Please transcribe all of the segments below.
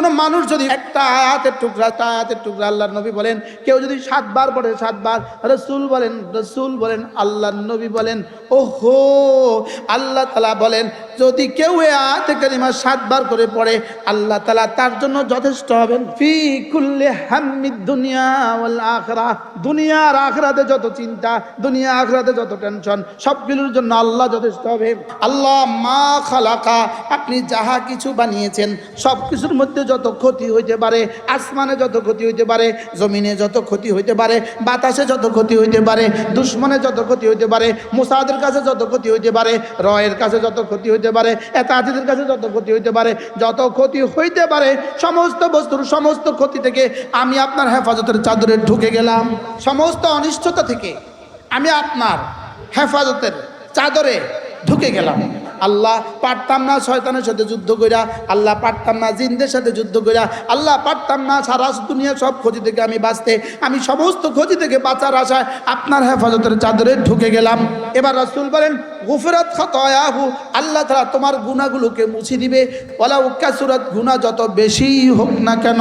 কোন মানুষ যদি একটা আয়াতের টুকরা, একটা আয়াতের টুকরা আল্লাহর নবী বলেন, কেউ যদি সাতবার পড়ে, সাতবার রসুল বলেন রসুল বলেন, আল্লাহর নবী বলেন, ওহো, আল্লাহ তালা বলেন যদি কেউ এ আয়াতে সাতবার করে পড়ে, আল্লাহ তালা তার জন্য যথেষ্ট হবেন। ফি কুল্লে হাম্মিদ দুনিয়া ওয়াল আখরা। দুনিয়ার আখরাতে যত চিন্তা, দুনিয়া আখরাতে যত টেনশন, সবগুলোর জন্য আল্লাহ যথেষ্ট হবে আল্লাহ মা খালাকা, আপনি যাহা কিছু বানিয়েছেন সব কিছুর মধ্যে যত ক্ষতি হইতে পারে, আসমানে যত ক্ষতি হইতে পারে, জমিনে যত ক্ষতি হইতে পারে, বাতাসে যত ক্ষতি হইতে পারে, দুশ্মনে যত ক্ষতি হইতে পারে, মুসাদের কাছে যত ক্ষতি হইতে পারে, রয়ের কাছে যত ক্ষতি হইতে পারে এতাজিদের কাছে যত ক্ষতি হইতে পারে, যত ক্ষতি হইতে পারে, সমস্ত বস্তুর সমস্ত ক্ষতি থেকে আমি আপনার হেফাজতের চাদরে ঢুকে গেলাম। সমস্ত অনিষ্টতা থেকে আমি আপনার হেফাজতের চাদরে ঢুকে গেলাম। আল্লাহ পারতাম না শয়তানের সাথে যুদ্ধ কইরা, আল্লাহ পারতাম না জিনদের সাথে যুদ্ধ কইরা, আল্লাহ পারতাম না সারা দুনিয়া সব ক্ষতি থেকে আমি বাঁচতে, আমি সমস্ত ক্ষতি থেকে বাঁচার আশায় আপনার হেফাজতের চাদরে ঢুকে গেলাম। এবার রাসূল বলেন গুফরাত খতয়াহু, আল্লাহ তাআলা তোমার গুনাহগুলোকে মুছে দিবে। ওয়ালা উকাসুরাত গুনাহ, যত বেশি হোক না কেন।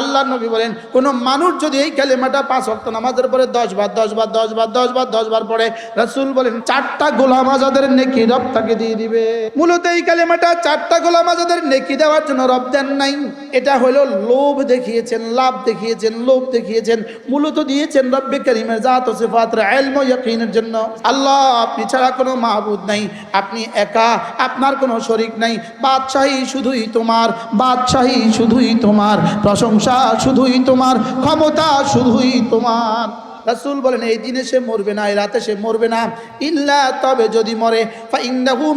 আল্লাহ নবী বলেন, কোন মানুষ যদি এই কালেমাটা পাঁচ ওয়াক্ত নামাজের পরে দশ বার দশ বার দশ বার দশ বার দশ বার পড়ে, রাসূল বলেন, চারটা গোলাম আজাদের নেকি রব তাকে দিয়ে দিবে। মূলত এই কালেমাটা চারটা গোলাম আজাদের নেকি দেওয়ার জন্য রব দেন নাই। এটা হলো লোভ দেখিয়েছেন, লাভ দেখিয়েছেন, লোভ দেখিয়েছেন। মূলত দিয়েছেন রব্বে করিমের জাত ও সিফাত ইলম ও ইয়াকিনের জন্য। আল্লাহ, আপনি ছাড়া কোনো মাহবুদ নাই, আপনি একা, আপনার কোনো শরিক নাই, বাদশাহী শুধুই তোমার, বাদশাহী শুধুই তোমার, প্রশংসা শুধুই তোমার, ক্ষমতা শুধুই তোমার। রাসূল বলেন, এই দিনে সে মরবে না, এই রাতে সে মরবে না। ইল্লা তবে যদি মরে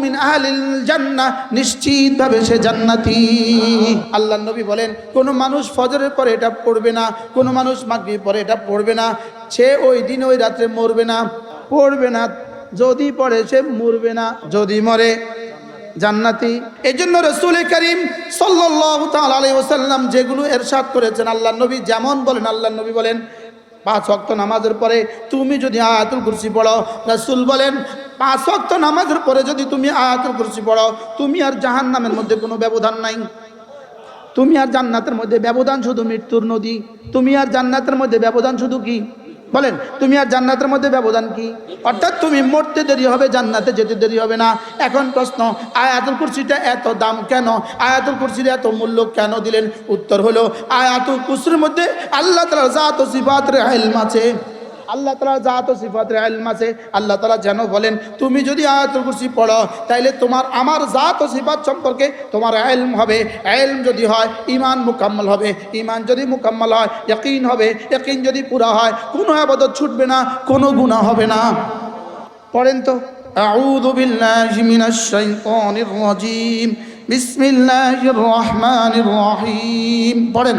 মিন আহলিল জান্নাহ নিশ্চিতভাবে সে জান্নাতি। আল্লাহ নবী বলেন, কোনো মানুষ ফজরের পরে এটা পড়বে না, কোনো মানুষ মাগরিব পরে এটা পড়বে না, সে ওই দিন ওই রাত্রে মরবে না, পড়বে না। যদি পড়ে সে মরবে না। যদি মরে, জান্নাতি। এই জন্য রসুল করিম সাল্লাহ তালি ওসাল্লাম যেগুলো এরশাদ করেছেন আল্লাহ নবী যেমন বলেন আল্লাহ নবী বলেন, পাঁচ অক্ত নামাজের পরে তুমি যদি আয়াতুল কুরসি পড়ো, রসুল বলেন, পাঁচ অক্ত নামাজের পরে যদি তুমি আয়াতুল কুরসি পড়ো, তুমি আর জাহান নামের মধ্যে কোনো ব্যবধান নাই। তুমি আর জান্নাতের মধ্যে ব্যবধান শুধু মৃত্যুর নদী। তুমি আর জান্নাতের মধ্যে ব্যবধান শুধু কি? বলেন, তুমি আর জান্নাতের মধ্যে ব্যবধান কি? অর্থাৎ তুমি মরতে দেরি হবে, জান্নাতে যেতে দেরি হবে না। এখন প্রশ্ন, আয়াতুল কুরসিটা এত দাম কেন? আয়াতুল কুরসির এত মূল্য কেন দিলেন? উত্তর হলো, আয়াতুল কুরসির মধ্যে আল্লাহ তালা জাত ও সিফাতের ইলম আছে। আল্লাহ তালা জাত ও সিফাতের ইলম আছে আল্লাহ তালা যেন বলেন তুমি যদি আয়াতুল কুরসি পড়ো তাইলে তোমার আমার জাত ও সিফাত সম্পর্কে তোমার ইলম হবে ইলম যদি হয় ইমান মুকাম্মল হবে ইমান যদি মুকাম্মল হয় ইয়াকিন হবে ইয়াকিন যদি পুরা হয় কোনো আবাদত ছুটবে না কোনো গুনাহ হবে না পড়েন তো أعوذ بالله من الشيطان الرجيم بسم الله الرحمن الرحيم পড়েন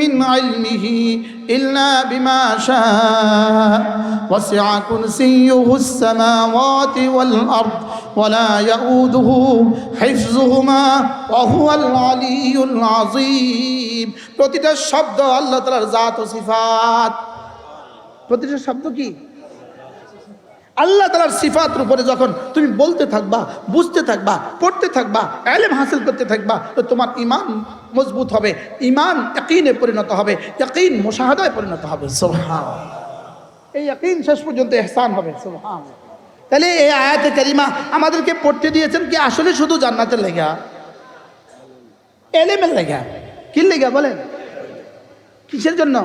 من علمه إلا بما شاء وسع كرسيه السماوات والأرض ولا يؤوده حفظهما وهو العلي العظيم প্রতিটা শব্দ আল্লাহ তালার জাত ও সিফাত প্রতিটা শব্দ কি আল্লাহ তালার সিফাতের উপরে যখন তুমি বলতে থাকবা বুঝতে থাকবা পড়তে থাকবা এলেম হাসিল করতে থাকবা তো তোমার ইমান মজবুত হবে ইমান ইয়াকিনে পরিণত হবে ইয়াকিন মোশাহাদায় পরিণত হবে। সোহান এই ইয়াকিন শেষ পর্যন্ত এহসান হবে সোহান তাহলে এই আয়াতে কারিমা আমাদেরকে পড়তে দিয়েছেন কি আসলে শুধু জান্নাতের লেগা? এলেমের লেগা। কি লেগা বলেন? কিসের জন্য?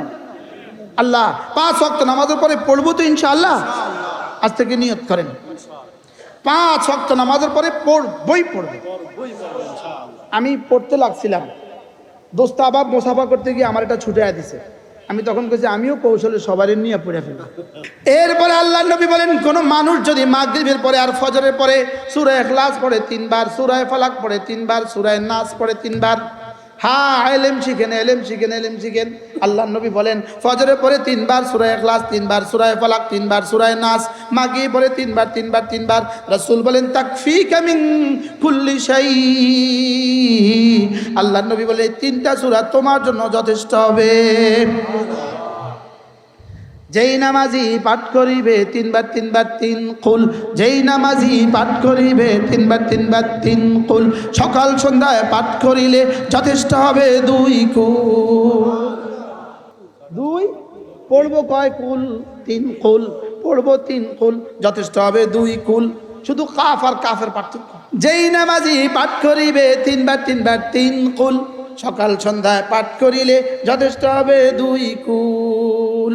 আল্লাহ পাঁচ ওয়াক্ত নামাজের পরে পড়ব তো ইনশাআল্লাহ। আজ থেকে নিয়ত করেন। পাঁচ ওয়াক্ত নামাজের পরে পড়বই পড়বে আমি পড়তে লাগছিলাম। দোস্ত আবার মোসাফা করতে গিয়ে আমার এটা ছুটে দিছে। আমি তখন কেছি আমিও কৌশলে সবারই নিয়ে পড়ে ফেলব। এরপরে আল্লাহ নবী বলেন, কোনো মানুষ যদি মাগরিবের পরে আর ফজরের পরে সুরায় ক্লাস পড়ে তিনবার সুরায় ফালাক পড়ে তিনবার সুরায় নাচ পড়ে তিনবার হ্যাঁ এলেম শিখেন এলেম শিখেন এলেম শিখেন। আল্লাহ নবী বলেন, ফজরে পরে তিনবার সুরায় ক্লাস তিনবার সুরায় ফলাক, তিনবার সুরায় নাস মাগি পরে তিনবার তিনবার তিনবার। রসুল বলেন তাকফি কামিং কুল্লি সাই আল্লাহ নবী বলে তিনটা সুরা তোমার জন্য যথেষ্ট হবে। যেই নামাজি পাঠ করিবে তিনবার তিনবার, তিন কুল। যেই নামাজি পাঠ করিবে তিনবার তিনবার, তিন কুল। সকাল সন্ধ্যায় পাঠ করিলে যথেষ্ট হবে দুই কুল। দুই, পড়ব কয় কুল? তিন কুল। পড়ব তিন কুল, যথেষ্ট হবে দুই কুল। শুধু কাফ আর কাফের পার্থক্য। যেই নামাজি পাঠ করিবে তিনবার তিনবার, তিন কুল। সকাল সন্ধ্যায় পাঠ করিলে যথেষ্ট হবে দুই কুল।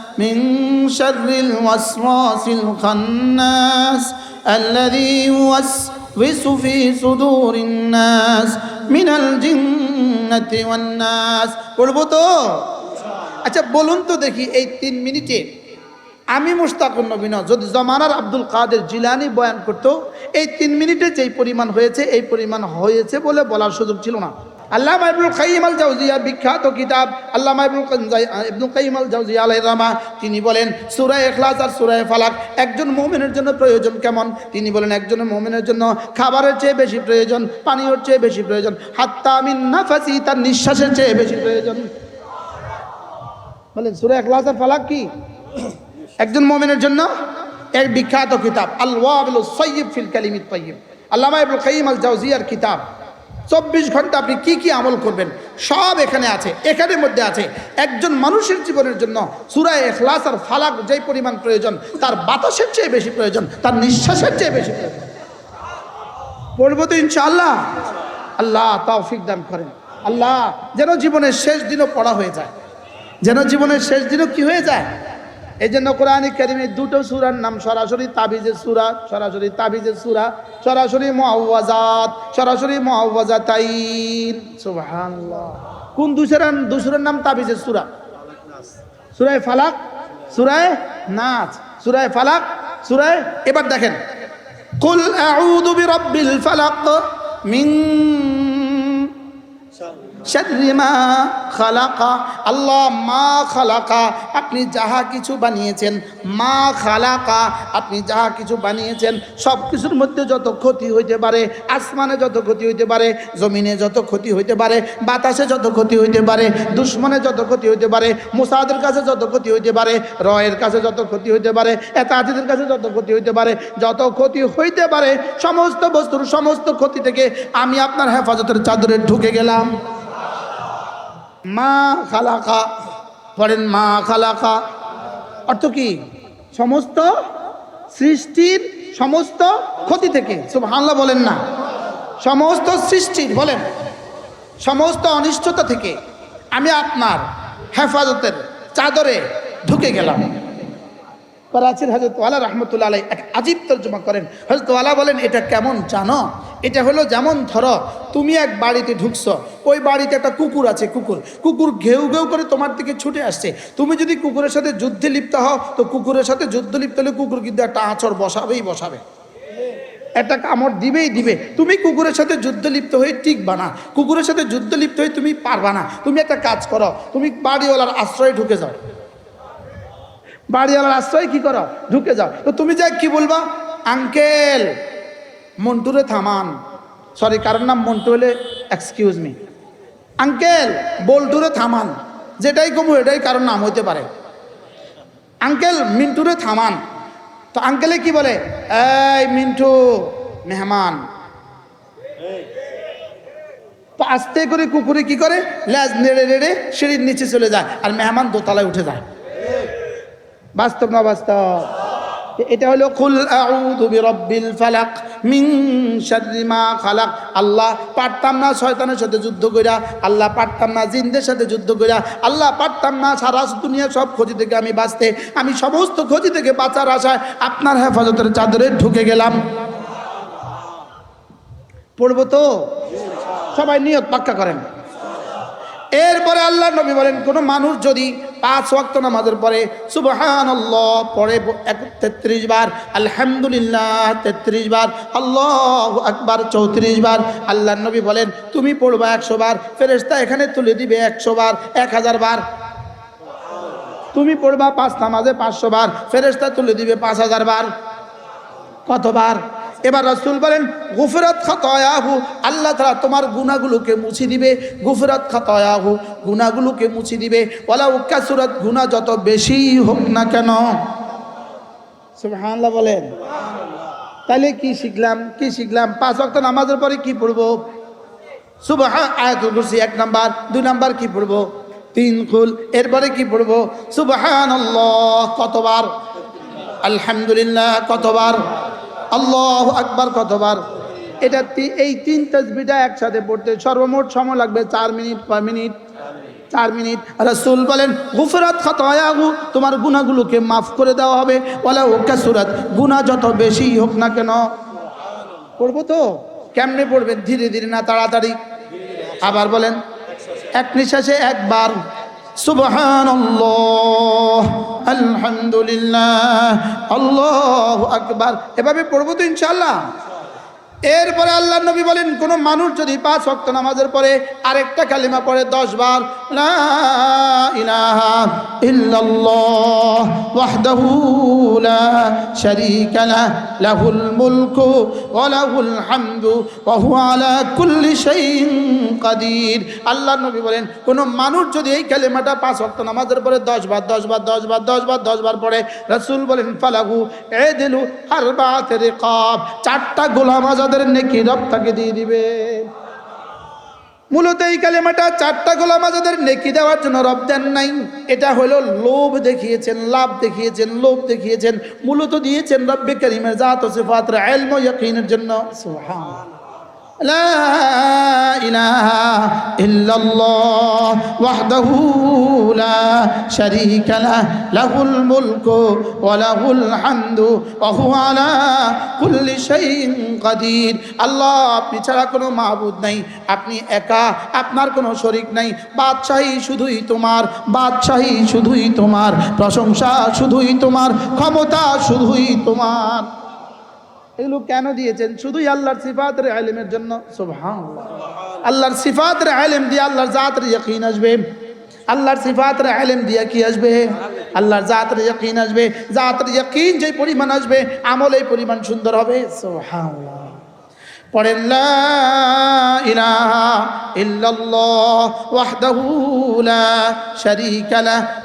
من شر الوسواس الخناس الذي يوسوس في صدور الناس من الجنة والناس বলবো তো আচ্ছা বলুন তো দেখি এই তিন মিনিটে আমি মুস্তাকুর নবীন যদি জমানার আব্দুল কাদের জিলানি বয়ান করতো এই তিন মিনিটে যেই পরিমাণ হয়েছে এই পরিমাণ হয়েছে বলে বলার সুযোগ ছিল না আল্লাহ ইবনুল কাইম আল জাউজিয়া বিখ্যাত কিতাব আল্লাহ ইবনুল ইবনুল কাইম আল জাউজিয়া আলাইহির রাহমা, তিনি বলেন, সূরা ইখলাস আর সূরা ফালাক একজন মোমেনের জন্য প্রয়োজন কেমন? তিনি বলেন একজনের মুমিনের জন্য খাবারের চেয়ে বেশি প্রয়োজন, পানীয়র চেয়ে বেশি প্রয়োজন, হাত্তা মিন নাফাসি, তার নিঃশ্বাসের চেয়ে বেশি প্রয়োজন। বলেন, সূরা ইখলাস আর ফালাক কি? একজন মোমেনের জন্য এক বিখ্যাত কিতাব আল ওয়াবিল সৈয়ব ফিল কালিমিত তৈয়ব আল্লামা ইবুল কাইম আল জাউজিয়ার কিতাব। চব্বিশ ঘণ্টা আপনি কি কি আমল করবেন? সব এখানে আছে, এখানের মধ্যে আছে। একজন মানুষের জীবনের জন্য সুরায় এখলাস আর ফালাক যে পরিমাণ প্রয়োজন, তার বাতাসের চেয়ে বেশি প্রয়োজন, তার নিঃশ্বাসের চেয়ে বেশি প্রয়োজন। পড়ব তো ইনশাআল্লাহ। আল্লাহ তৌফিক দান করেন। আল্লাহ, যেন জীবনের শেষ দিনও পড়া হয়ে যায়। যেন জীবনের শেষ দিনও কি হয়ে যায়? এই জন্য কোরআন কারিমে দুটো সুরার নাম সরাসরি তাবিজের সুরা, সরাসরি তাবিজের সুরা, সরাসরি মহাওয়াজাত সরাসরি মহাওয়াজাতাইন কোন দুসরার দুসরার নাম তাবিজের সুরা? সুরায় ফালাক, সুরায় নাচ, সুরায় ফালাক, সুরায়, এবার দেখেন। কুল আউযু বিরাব্বিল ফালাক মিন খালাকা, আল্লাহ মা খালাকা, আপনি যাহা কিছু বানিয়েছেন, মা খালাকা, আপনি যাহা কিছু বানিয়েছেন সব কিছুর মধ্যে যত ক্ষতি হইতে পারে, আসমানে যত ক্ষতি হইতে পারে, জমিনে যত ক্ষতি হইতে পারে, বাতাসে যত ক্ষতি হইতে পারে, দুশ্মনে যত ক্ষতি হইতে পারে, মুসাদের কাছে যত ক্ষতি হইতে পারে, রয়ের কাছে যত ক্ষতি হইতে পারে, এতাজিদের কাছে যত ক্ষতি হইতে পারে, যত ক্ষতি হইতে পারে, সমস্ত বস্তুর সমস্ত ক্ষতি থেকে আমি আপনার হেফাজতের চাদরে ঢুকে গেলাম। মা খালাকা, পড়েন মা খালাকা। অর্থ কি? সমস্ত সৃষ্টির সমস্ত ক্ষতি থেকে সব সুবহানাল্লাহ বলেন না। সমস্ত সৃষ্টির, বলেন, সমস্ত অনিষ্টতা থেকে আমি আপনার হেফাজতের চাদরে ঢুকে গেলাম। করাচির হজরত ওয়ালা রহমতুল্লাহ আলাই এক আজীব তর্জমা করেন। হজরত ওয়ালা বলেন, এটা কেমন জানো? এটা হলো যেমন ধরো, তুমি এক বাড়িতে ঢুকছো, ওই বাড়িতে একটা কুকুর আছে, কুকুর। কুকুর ঘেউ ঘেউ করে তোমার দিকে ছুটে আসছে। তুমি যদি কুকুরের সাথে যুদ্ধে লিপ্ত হও, তো কুকুরের সাথে যুদ্ধ লিপ্ত হলে কুকুর কিন্তু একটা আঁচড় বসাবেই বসাবে। একটা কামড় দিবেই দিবে। তুমি কুকুরের সাথে যুদ্ধ লিপ্ত হয়ে টিকবা না। কুকুরের সাথে যুদ্ধ লিপ্ত হয়ে তুমি পারবা না। তুমি একটা কাজ করো, তুমি বাড়িওয়ালার আশ্রয়ে ঢুকে যাও। বাড়িওয়ালার আশ্রয় কি করো? ঢুকে যাও। তো তুমি যাই কি বলবা? আঙ্কেল, মন্টুরে থামান। সরি কারোর নাম মন্টু হলে এক্সকিউজ মি আঙ্কেল, বল্টুরে থামান। যেটাই কমু, এটাই কারোর নাম হইতে পারে। আঙ্কেল, মিন্টুরে থামান। তো আঙ্কেলে কি বলে? এই মিন্টু, মেহমান। তো আস্তে করে কুকুরে কি করে? ল্যাজ নেড়ে নেড়ে সিঁড়ির নিচে চলে যায় আর মেহমান দোতলায় উঠে যায়। বাস্তব না বাস্তব? এটা হলো, কুল আউযু বিরাব্বিল ফালাক মিন শাররি মা খালাক। আল্লাহ পারতাম না শয়তানের সাথে যুদ্ধ কইরা, আল্লাহ পারতাম না জিনদের সাথে যুদ্ধ কইরা, আল্লাহ পারতাম না সারা দুনিয়া সব ক্ষতি থেকে আমি বাঁচতে, আমি সমস্ত ক্ষতি থেকে বাঁচার আশায় আপনার হেফাজতের চাদরে ঢুকে গেলাম। পড়ব তো? সবাই নিয়ত পাক্কা করেন। এরপরে আল্লাহ নবী বলেন, কোন মানুষ যদি পাঁচ ওয়াক্ত নামাজের পরে সুবহান পরে তেত্রিশ বার, আলহামদুলিল্লাহ তেত্রিশ বার, আল্লাহ একবার চৌত্রিশ বার, আল্লাহ নবী বলেন, তুমি পড়বা একশো বার ফেরেস্তা এখানে তুলে দিবে একশো বার, এক হাজার বার। তুমি পড়বা পাঁচ নামাজে পাঁচশো বার ফেরেস্তা তুলে দিবে পাঁচ হাজার বার। কতবার? এবার রসুল বলেন, গুফরাত খাতয়াহু, আল্লাহ তারা তোমার গুণাগুলোকে মুছে দিবে। গুফরাত খাতয়াহু গুণাগুলোকে মুছে দিবে। ওলা উক্কাসুরত গুণা যত বেশি হোক না কেন। সুবহানাল্লাহ বলেন। তাহলে কি শিখলাম? কি শিখলাম? পাঁচ ওয়াক্ত নামাজের পরে কি পড়ব? সুবাহ আয়াতুল কুরসি এক নাম্বার, দুই নাম্বার কি পড়ব? তিন কুল এরপরে কি পড়ব? সুবহানাল্লাহ, কতবার? আলহামদুলিল্লাহ, কতবার? আল্লাহ আকবার কতবার? এটা এই তিন তসবিটা একসাথে পড়তে সর্বমোট সময় লাগবে চার মিনিট, পাঁচ মিনিট। চার মিনিট। রসুল বলেন, গুফরাত খাতয়াহু, তোমার গুণাগুলোকে মাফ করে দেওয়া হবে। বলে ওকা সুরাত গুণা যত বেশি হোক না কেন। পড়ব তো? কেমনে পড়বেন? ধীরে ধীরে না তাড়াতাড়ি? আবার বলেন, এক নিঃশ্বাসে একবার সুবহান আলহামদুলিল্লাহ আল্লাহ আকবার। এভাবে পড়ব তো ইনশাল্লাহ এরপরে আল্লাহ নবী বলেন, কোন মানুষ যদি পাঁচ ওয়াক্ত নামাজের পরে আরেকটা কালিমা পড়ে দশ বার লাহুল মুলকু আল্লাহ নবী বলেন, কোন মানুষ যদি এই কালিমাটা পাঁচ ওয়াক্ত নামাজের পরে দশ বার দশ বার দশ বার দশ বার দশ বার পড়ে, রাসূল বলেন, ফালাহু এদিলু আরবাতে রিকাব। চারটা গোলাম আজাদের নেকি রব তাকে দিয়ে দিবে। মূলত এই কালেমাটা চারটা গোলাম আজাদের নেকি দেওয়ার জন্য রব দেন নাই। এটা হলো লোভ দেখিয়েছেন, লাভ দেখিয়েছেন, লোভ দেখিয়েছেন। মূলত দিয়েছেন রব্বে করিমের জাত ও সিফাত ইলম ও ইয়াকিনের জন্য। সুবহানাল্লাহ। لا إله إلا الله وحده لا شريك له له الملك وله الحمد وهو على كل شيء قدير আপনি কোনো মাহবুদ নাই, আপনি একা, আপনার কোনো শরিক নাই, বাদশাহী শুধুই তোমার, বাদশাহী শুধুই তোমার, প্রশংসা শুধুই তোমার, ক্ষমতা শুধুই তোমার। এগুলো কেন দিয়েছেন? শুধুই আল্লাহর সিফাতের আলেমের জন্য? সুবহানাল্লাহ। আল্লাহর সিফাতের আলেম দিয়ে আল্লাহর জাতের ইয়কিন আসবে। আল্লাহর সিফাতের আলেম দিয়ে কি আসবে? আল্লাহর জাতের ইয়কিন আসবে। জাতের ইয়কিন যে পরিমাণ আসবে, আমল এই পরিমাণ সুন্দর হবে। সুবহানাল্লাহ। পড়েন ইলাহা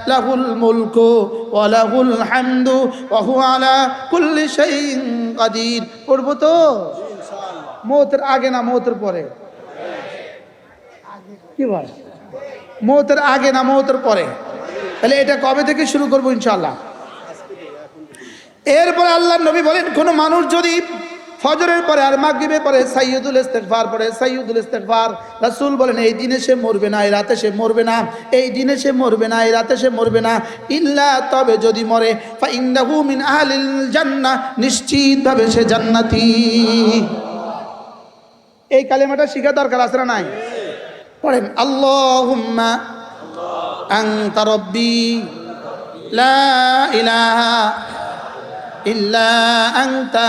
লা মুলকু লাহুল তো? মৌতের আগে না মৌতের পরে? কি বল? মৌতের আগে না মৌতের পরে? তাহলে এটা কবে থেকে শুরু করব ইনশাল্লাহ এরপরে আল্লাহ নবী বলেন, কোনো মানুষ যদি ফজরের পরে আর মাগরিবের পরে সাইয়দুল ইস্তেগফার পরে সাইয়দুল ইস্তেগফার। রাসূল বলেন, এই দিনে সে মরবে না, এই রাতে সে মরবে না, এই দিনে সে মরবে না, এই রাতে সে মরবে না, ইল্লা তবে যদি মরে, ফা ইন্নাহু মিন আহলিল জান্নাহ, নিশ্চিতভাবে সে জান্নাতি। এই কালেমাটা শিখা দরকার আছে না নাই? পড়েন, আল্লাহুম্মা আনতা রব্বি লা ইলাহা ইল্লা আনতা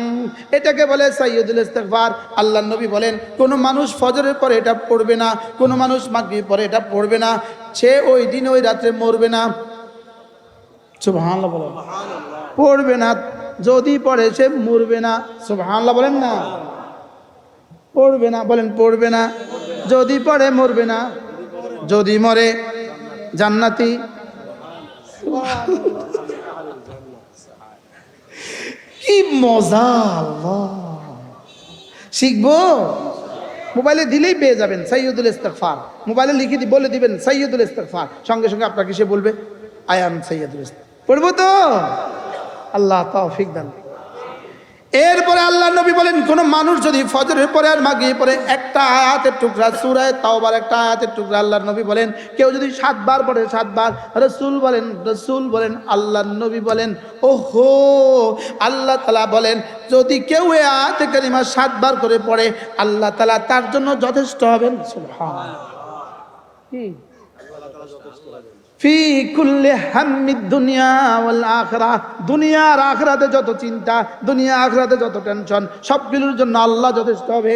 এটাকে বলে সাইয়দুল ইস্তেগফার। আল্লাহ নবী বলেন, কোনো মানুষ ফজরের পরে এটা পড়বে না, কোনো মানুষ মাগরিব পরে এটা পড়বে না, সে ওই দিন ওই রাত্রে মরবে না। সুবহানাল্লাহ বলেন। পড়বে না, যদি পড়ে সে মরবে না। সুবহানাল্লাহ বলেন না। পড়বে না, বলেন পড়বে না। যদি পড়ে, মরবে না। যদি মরে, জান্নাতি। কি মজা, আল্লাহ। শিখব? মোবাইলে দিলেই পেয়ে যাবেন সৈয়দুল ইস্তেকফার মোবাইলে লিখে দি, বলে দিবেন সৈয়দুল ইস্তেকফার সঙ্গে সঙ্গে আপনাকে সে বলবে, আই এম সৈয়দুল ইস্তেক পড়ব তো? আল্লাহ তৌফিক দান এরপরে আল্লাহ নবী বলেন, কোন মানুষ যদি ফজরের পরে আর মাগিয়ে পরে একটা আয়াতের টুকরা সুরায় তাওবার একটা আয়াতের টুকরা আল্লাহ নবী বলেন, কেউ যদি সাতবার পড়ে, সাতবার রসুল বলেন রসুল বলেন আল্লাহ নবী বলেন হো আল্লাহ তালা বলেন, যদি কেউ এ আয়াতে কারিমা সাতবার করে পড়ে, আল্লাহ তালা তার জন্য যথেষ্ট হবেন। কি ফি দুনিয়া আখিরা। আখিরাতে যত চিন্তা, দুনিয়া আখরাতে যত টেনশন, সবগুলোর জন্য আল্লাহ যথেষ্ট হবে।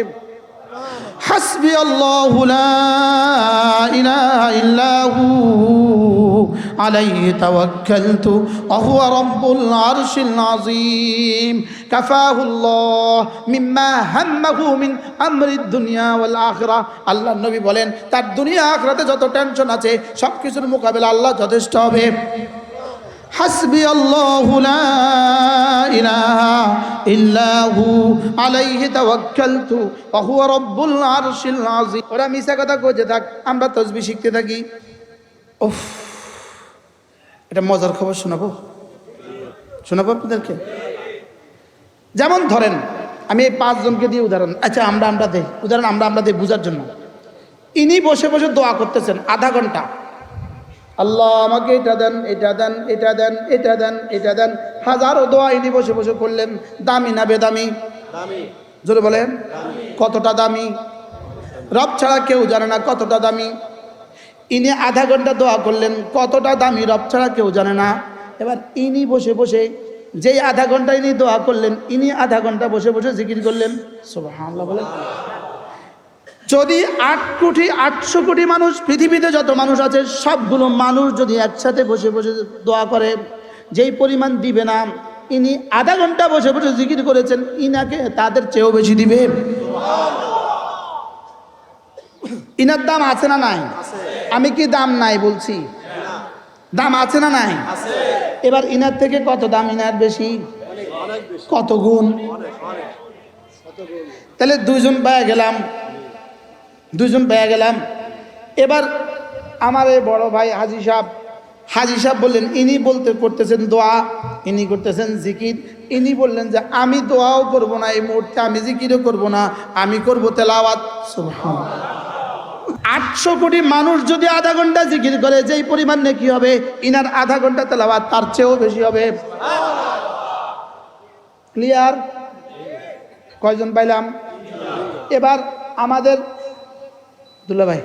হাসবি আল্লাহু ওয়া হুয়া রাব্বুল আরশিল আযীম। কাফাহু আল্লাহ মিম্মা হাম্মাহু মিন আমরিদ দুনিয়া ওয়াল আখিরা। আল্লাহ নবী বলেন, তার দুনিয়া আখিরাতে যত টেনশন আছে সব কিছুর মোকাবেলা আল্লাহ যথেষ্ট হবে। হাসবি আল্লাহু লা ইলাহা ইল্লা হু আলাইহি তাওয়াক্কালতু ওয়া হুয়া রাব্বুল আরশিল আযীম। ওরা মিছা কথা কইতে থাক, আমরা তাসবিহ শিখতে থাকি। উফ। এটা মজার খবর শোনাবো? শোনাবো আপনাদেরকে? যেমন ধরেন আমি এই পাঁচজনকে দিয়ে উদাহরণ আচ্ছা আমরা আমরা দেই। উদাহরণ আমরা আমরা দেই বোঝার জন্য। ইনি বসে বসে দোয়া করতেছেন আধা ঘণ্টা। আল্লাহ আমাকে এটা দেন এটা দেন এটা দেন এটা দেন এটা দেন। হাজারো দোয়া ইনি বসে বসে করলেন। দামি না বেদামি? জোরে বলেন। কতটা দামি? রব ছাড়া কেউ জানে না কতটা দামি। ইনি আধা ঘণ্টা দোয়া করলেন, কতটা দামি রব ছাড়া কেউ জানে না। এবার ইনি বসে বসে যেই আধা ঘণ্টা ইনি দোয়া করলেন, ইনি আধা ঘণ্টা বসে বসে জিকির করলেন। বলেন। যদি আট কোটি, আটশো কোটি মানুষ, পৃথিবীতে যত মানুষ আছে, সবগুলো মানুষ যদি একসাথে বসে বসে দোয়া করে, যেই পরিমাণ দিবে না, ইনি আধা ঘণ্টা বসে বসে জিকির করেছেন, ইনাকে তাদের চেয়েও বেশি দিবে। ইনার দাম আছে না নাই? আমি কি দাম নাই বলছি? দাম আছে না নাই? এবার ইনার থেকে কত দাম? ইনার বেশি? কত গুণ? তাহলে দুইজন পায়ে গেলাম। দুইজন পেয়ে গেলাম। এবার আমার এই বড় ভাই হাজি সাহেব হাজি সাহেব বললেন, ইনি বলতে করতেছেন দোয়া, ইনি করতেছেন জিকির। ইনি বললেন যে, আমি দোয়াও করব না, এই মুহূর্তে আমি জিকিরও করব না, আমি করব তেলাওয়াত। আটশো কোটি মানুষ যদি আধা ঘণ্টা জিকির করে, যেই পরিমাণ কি হবে, ইনার আধা ঘণ্টা তেলাওয়াত তার চেয়েও বেশি হবে। ক্লিয়ার কয়জন পাইলাম? এবার আমাদের দুলা ভাই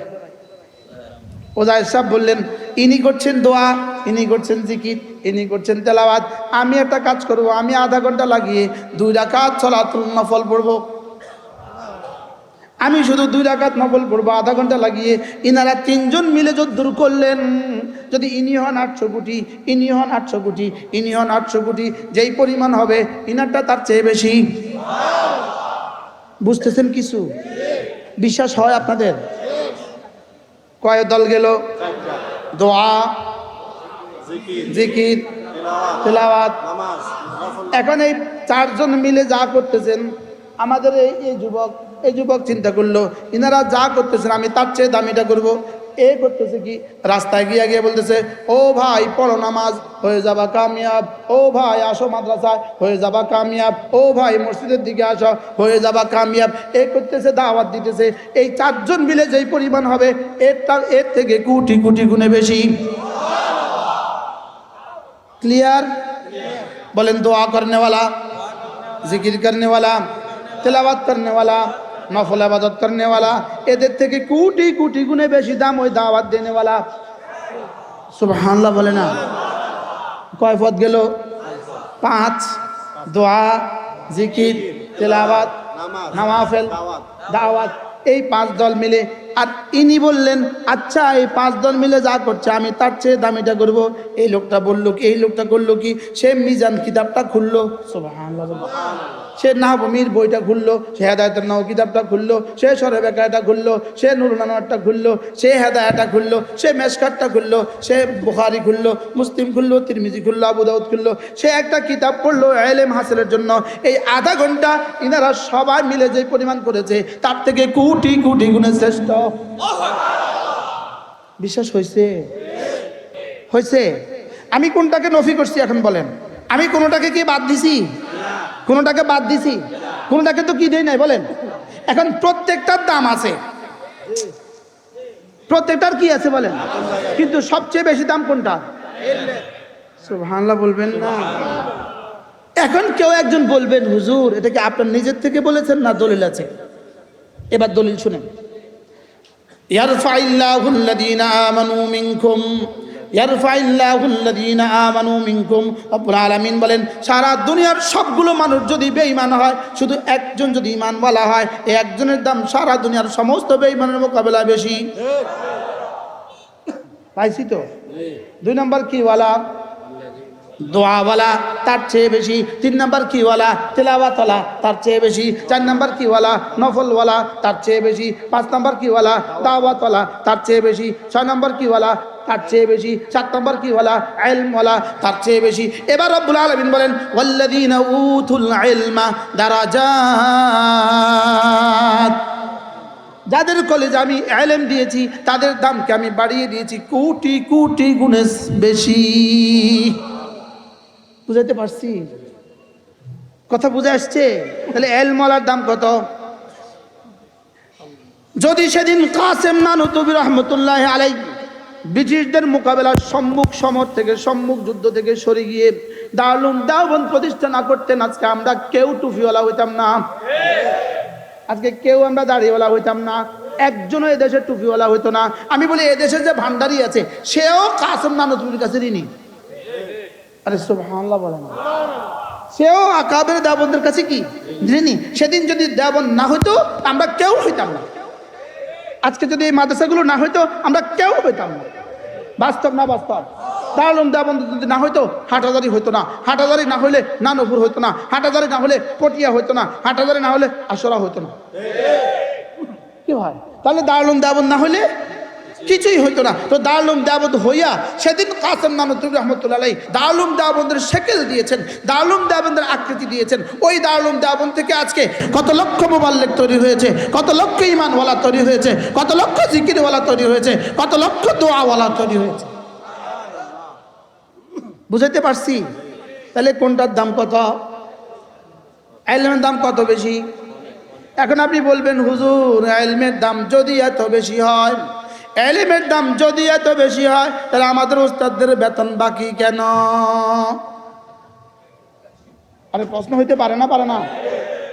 ওজায় সাহেব বললেন, ইনি করছেন দোয়া, ইনি করছেন জিকির, ইনি করছেন তেলাওয়াত। আমি একটা কাজ করব, আমি আধা ঘণ্টা লাগিয়ে দুই রাকাত সলাতুল নফল পড়ব। আমি শুধু দুই রাকাত নফল পড়ব, আধা ঘণ্টা লাগিয়ে। ইনারা তিনজন মিলে যদ্দূর করলেন। যদি ইনি হন আটশো কোটি, ইনি হন আটশো কোটি, ইনি হন আটশো কোটি, যেই পরিমাণ হবে, ইনারটা তার চেয়ে বেশি। বুঝতেছেন কিছু? বিশ্বাস হয় আপনাদের? কয় দল গেল? দোয়া, জিকির, তেলাওয়াত। এখন এই চারজন মিলে যা করতেছেন, আমাদের এই এই যুবক এই যুবক চিন্তা করল, ইনারা যা করতেছেন, আমি তার চেয়ে দামিটা করব। এ করতেছে কি? রাস্তায় গিয়ে গিয়ে বলতেছে, ও ভাই, পড়ো নামাজ, হয়ে যাবা কামিয়াব। ও ভাই, আসো মাদ্রাসায়, হয়ে যাবা কামিয়াব। ও ভাই, মসজিদের দিকে আসো, হয়ে যাবা কামিয়াব। এ করতেছে, দাওয়াত দিতেছে। এই চারজন মিলে যেই পরিমাণ হবে, এর তার, এর থেকে কুটি কুটি গুণে বেশি। ক্লিয়ার? বলেন, দোয়া করনেওয়ালা, জিকির করনেওয়ালা তেলাবাদ করনেওয়ালা। নফল আবাদত করেওয়ালা এদের থেকে কোটি কোটি গুণে বেশি দাম ওই দাওয়াত দেনেওয়ালা। সুবহানাল্লাহ বলে না? কয় পথ গেল? পাঁচ দোয়া জিকির তেলাওয়াত নামাজ নামাফেল দাওয়াত। এই পাঁচ দল মিলে। আর ইনি বললেন আচ্ছা এই পাঁচ দল মিলে যা করছে আমি তার চেয়ে দামিটা করব। এই লোকটা বলল কি এই লোকটা করল কি সে মিজান কিতাবটা খুললো। সে নাহবমির বইটা খুললো সে হেদায়তের নাও কিতাবটা খুললো সে সরে বেকারটা খুললো সে নুরুনানারটা খুললো সে হেদায়াটা খুললো সে মেসকাটটা খুললো সে বুখারি খুললো মুসলিম খুললো তিরমিজি খুললো আবু দাউদ খুললো সে একটা কিতাব পড়ল এলেম হাসিলের জন্য। এই আধা ঘণ্টা ইনারা সবাই মিলে যে পরিমাণ করেছে তার থেকে কোটি কোটি গুণে শ্রেষ্ঠ। বিশ্বাস হয়েছে হয়েছে আমি কোনটাকে নফি করছি এখন বলেন? আমি কোনোটাকে কি বাদ দিছি? কোনোটাকে বাদ দিছি? কোনোটাকে তো কি দেই নাই বলেন? এখন প্রত্যেকটার দাম আছে। প্রত্যেকটার কি আছে বলেন? কিন্তু সবচেয়ে বেশি দাম কোনটা? সুবহানাল্লাহ বলবেন না। এখন কেউ একজন বলবেন হুজুর এটা কি আপনার নিজের থেকে বলেছেন না দলিল আছে? এবার দলিল শুনেন। রব্বুল আলামিন বলেন সারা দুনিয়ার সবগুলো মানুষ যদি বেঈমান হয় শুধু একজন যদি ঈমান বলা হয় এই একজনের দাম সারা দুনিয়ার সমস্ত বেঈমানের মোকাবেলায় বেশি। পাইছি তো? দুই নম্বর কি ওয়ালা? দোয়াওয়ালা, তার চেয়ে বেশি তিন নম্বর কিওয়ালা, তেলাওয়াতওয়ালা, তার চেয়ে বেশি চার নম্বর কিওয়ালা, নফলওয়ালা, তার চেয়ে বেশি পাঁচ নম্বর কিওয়ালা, দাওয়াতওয়ালা, তার চেয়ে বেশি ছয় নম্বর কিওয়ালা, তার চেয়ে বেশি সাত নম্বর কি কিওয়ালা, ইলমওয়ালা, তার চেয়ে বেশি। এবার রব্বুল আলামিন বলেন, ওয়াল্লাযীনা উতুল ইলমা দারাজাত। যাদের কলেজে আমি এলেম দিয়েছি, তাদের দামকে আমি বাড়িয়ে দিয়েছি কোটি কোটি গুণে বেশি। বুঝাইতে পারছি? কথা বুঝে আসছে? তাহলে এলমলার দাম কত? যদি সেদিন কাসেম নানুতবি রহমতুল্লাহ আলাই ব্রিটিশদের মোকাবেলার সম্মুখ সমর থেকে, সম্মুখ যুদ্ধ থেকে সরে গিয়ে দারুম দাওবন প্রতিষ্ঠা না করতেন, আজকে আমরা কেউ টুফিওয়ালা হইতাম না। আজকে কেউ আমরা দাঁড়িয়েওয়ালা হইতাম না। একজনও এদেশে টুপিওয়ালা হইতো না। আমি বলি এদেশে যে ভান্ডারি আছে, সেও কাসম নানতুবির কাছে ঋণী। আরে সুবহানাল্লাহ বলেন। সেও আকাবের দেবনদের কাছে কি? ঋণী সেদিন যদি দেবন না হইতো আমরা কেউ হইতাম না। আজকে যদি এই মাদ্রাসাগুলো না হইতো আমরা কেউ হইতাম না। বাস্তব না বাস্তব? দারুম দেবন যদি না হইতো হাটাজারি হইতো না। হাটাজারি না হইলে নানপুর হইতো না। হাটাজারি না হলে পটিয়া হইতো না। হাটাজারি না হলে আসরা হইতো না। কি ভাই? তাহলে দারুম দেবন না হইলে কিছুই হইতো না। তো দারুম দেবদ হইয়া সেদিন কাসম নানতুর রহমতুল্লাহ দারুম দেবন্দের সেকেল দিয়েছেন দারুম দেবন্দের আকৃতি দিয়েছেন। ওই দারুম দেবন থেকে আজকে কত লক্ষ মোবাল্লেক তৈরি হয়েছে, কত লক্ষ ইমানওয়ালা তৈরি হয়েছে, কত লক্ষ জিকিরওয়ালা তৈরি হয়েছে, কত লক্ষ দোয়াওয়ালা তৈরি হয়েছে। বুঝাইতে পারছি? তাহলে কোনটার দাম কত? আইলেমের দাম কত বেশি? এখন আপনি বলবেন, হুজুর আইলমের দাম যদি এত বেশি হয় এলিমের দাম যদি এত বেশি হয়, তাহলে আমাদের উস্তাদদের বেতন বাকি কেন? আরে প্রশ্ন হইতে পারে না পারে না।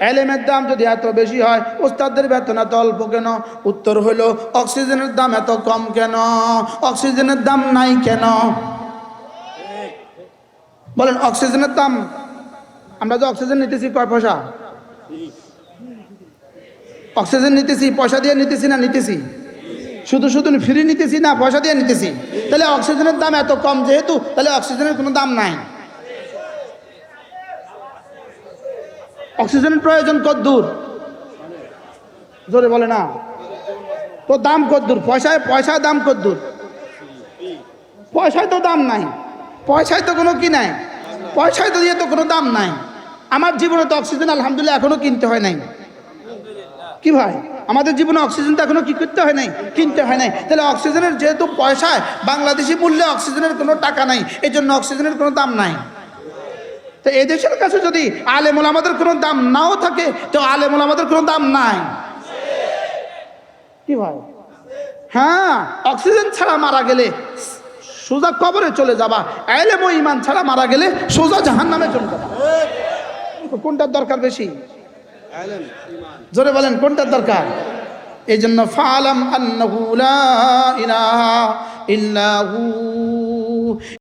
এলিমের দাম যদি এত বেশি হয়, উস্তাদদের বেতন এত অল্প কেন? উত্তর হলো অক্সিজেনের দাম এত কম কেন? অক্সিজেনের দাম নাই কেন? বলেন, অক্সিজেনের দাম, আমরা যে অক্সিজেন নিতেছি কয় পয়সা? অক্সিজেন নিতেছি, পয়সা দিয়ে নিতেছি না নিতেছি? শুধু শুধু ফ্রি নিতেছি না, পয়সা দিয়ে নিতেছি। তাহলে অক্সিজেনের দাম এত কম যেহেতু, তাহলে অক্সিজেনের কোনো দাম নাই। অক্সিজেনের প্রয়োজন কত দূর জোরে বলে না। তো দাম কত দূর পয়সায় পয়সায় দাম কত দূর পয়সায় তো দাম নাই। পয়সায় তো কোনো কি নাই? পয়সায় তো দিয়ে তো কোনো দাম নাই। আমার জীবনে তো অক্সিজেন আলহামদুলিল্লাহ এখনও কিনতে হয় নাই। কি ভাই? আমাদের জীবনে অক্সিজেন তো এখনও কি করতে হয় নাই, কিনতে হয় নাই। তাহলে অক্সিজেনের যেহেতু পয়সায় বাংলাদেশি মূল্যে অক্সিজেনের কোনো টাকা নাই এই জন্য অক্সিজেনের কোনো দাম নাই। তো এদেশের কাছে যদি আলেমুল আমাদের কোনো দাম নাও থাকে, তো আলেমুল আমাদের কোনো দাম নাই। কি ভাই? হ্যাঁ অক্সিজেন ছাড়া মারা গেলে সোজা কবরে চলে যাবা এলেম ইমান ছাড়া মারা গেলে সোজা জাহান নামে চলে যাবা। কোনটার দরকার বেশি? জোরে বলেন কোনটার দরকার? এই জন্য ফালাম আন্নাহু লা ইলাহা ইল্লাহু।